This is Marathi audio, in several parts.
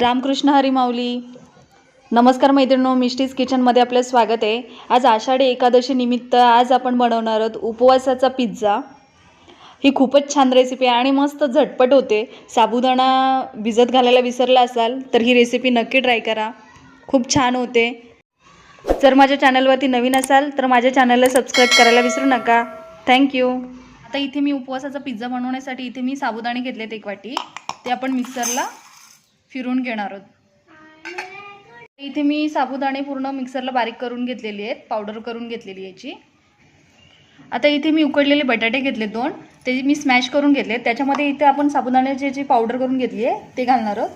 रामकृष्ण हरिमाऊली. नमस्कार मैत्रिणो मिष्टीज किचनमध्ये आपलं स्वागत आहे. आज आषाढी एकादशी निमित्त आज आपण बनवणार आहोत उपवासाचा पिझ्झा. ही खूपच छान रेसिपी आहे आणि मस्त झटपट होते. साबुदाणा भिजत घालायला विसरला असाल तर ही रेसिपी नक्की ट्राय करा. खूप छान होते. जर माझ्या चॅनलवरती नवीन असाल तर माझ्या चॅनलला सबस्क्राईब करायला विसरू नका. थँक्यू आता इथे मी उपवासाचा पिझ्झा बनवण्यासाठी इथे मी साबुदाणे घेतलेत एक वाटी. ते आपण मिक्सरला फिरून घेणार आहोत. इथे मी साबुदाणे पूर्ण मिक्सरला बारीक करून घेतलेली आहेत पावडर करून घेतलेली याची. आता इथे मी उकडलेले बटाटे घेतले दोन ते मी स्मॅश करून घेतले त्याच्यामध्ये इथे आपण साबुदाण्याची जी पावडर करून घेतली आहे ते घालणार आहोत.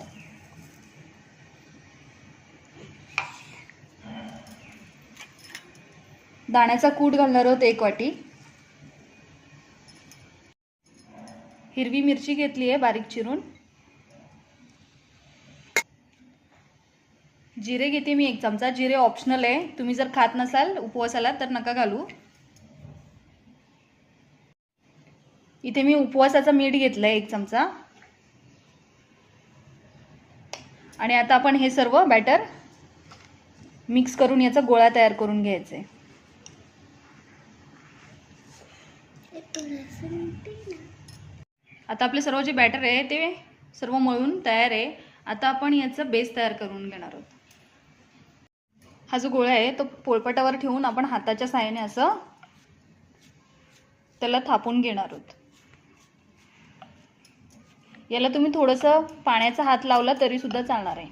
दाण्याचा कूट घालणार आहोत एक वाटी. हिरवी मिरची घेतली आहे बारीक चिरून. जिरे घेते मी एक चमचा. जिरे ऑप्शनल आहे. तुम्ही जर खात नसाल उपवासाला तर नका घालू. इथे मी उपवासाचा मीठ घेतलं आहे एक चमचा. आणि आता आपण हे सर्व बॅटर मिक्स करून याचा गोळा तयार करून घ्यायचा. आहे आता आपले सर्व जे बॅटर आहे ते सर्व मळून तयार आहे. आता आपण याचा बेस तयार करून घेणार आहोत. हा जो गोळा आहे तो पोळपटावर ठेवून आपण हाताच्या साहाय्याने असं त्याला थापून घेणार आहोत. याला तुम्ही थोडंसं पाण्याचा हात लावला तरी सुद्धा चालणार आहे.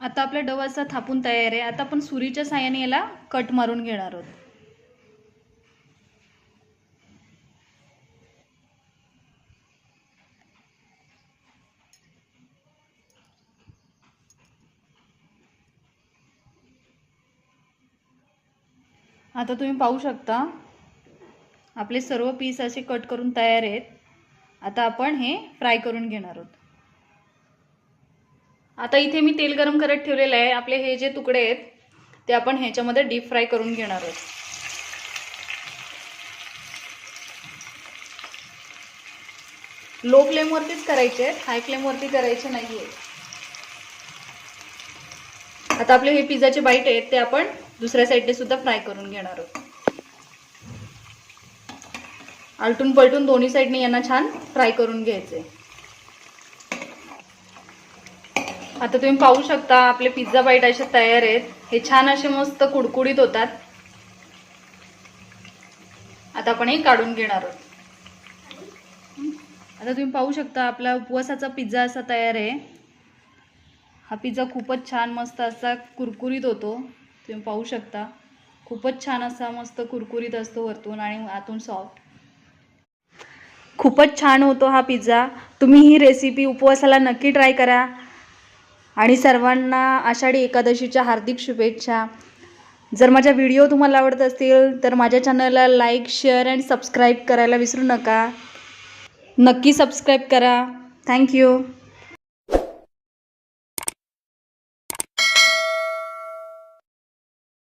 आता आपला डव असा थापून तयार आहे. आता आपण सुरीच्या साहाय्याने याला कट मारून घेणार आहोत. आता तुम्ही पाहू शकता. आपले सर्व पीस असे कट करून तयार आहेत. आता आपण हे फ्राय करून घेणार आहोत. आता इथे मी तेल गरम करत ठेवलेलं आहे. आपले हे जे तुकडे आहेत ते आपण ह्याच्यामध्ये डीप फ्राय करून घेणार आहोत. लो फ्लेमवरतीच करायचे आहेत. हाय फ्लेमवरती करायचे नाही आहेत आता आपले हे पिझ्झाचे बाईट आहेत ते आपण दुसऱ्या साईडने सुद्धा फ्राय करून घेणार आहोत. आलटून पलटून दोन्ही साईडने यांना छान फ्राय करून घ्यायचे. आता तुम्ही पाहू शकता आपले पिझ्झा बाईट असे तयार आहेत. हे छान असे मस्त कुडकुडीत होतात. आता आपण हे काढून घेणार आहोत. आता तुम्ही पाहू शकता आपला उपवासाचा पिझ्झा असा तयार आहे. हा पिझ्झा खूपच छान मस्त असा कुरकुरीत होतो. तुम्ही पाहू शकता. खूपच छान असा मस्त कुरकुरीत असतो वरतून आणि आतून सॉफ्ट खूपच छान होतो हा पिझ्झा तुम्ही ही रेसिपी उपवासाला नक्की ट्राय करा. आणि सर्वांना आषाढी एकादशीच्या हार्दिक शुभेच्छा. जर माझ्या व्हिडिओ तुम्हाला आवडत असतील तर माझ्या चॅनलला लाईक शेअर अँड सबस्क्राईब करायला विसरू नका. नक्की सबस्क्राईब करा. थँक्यू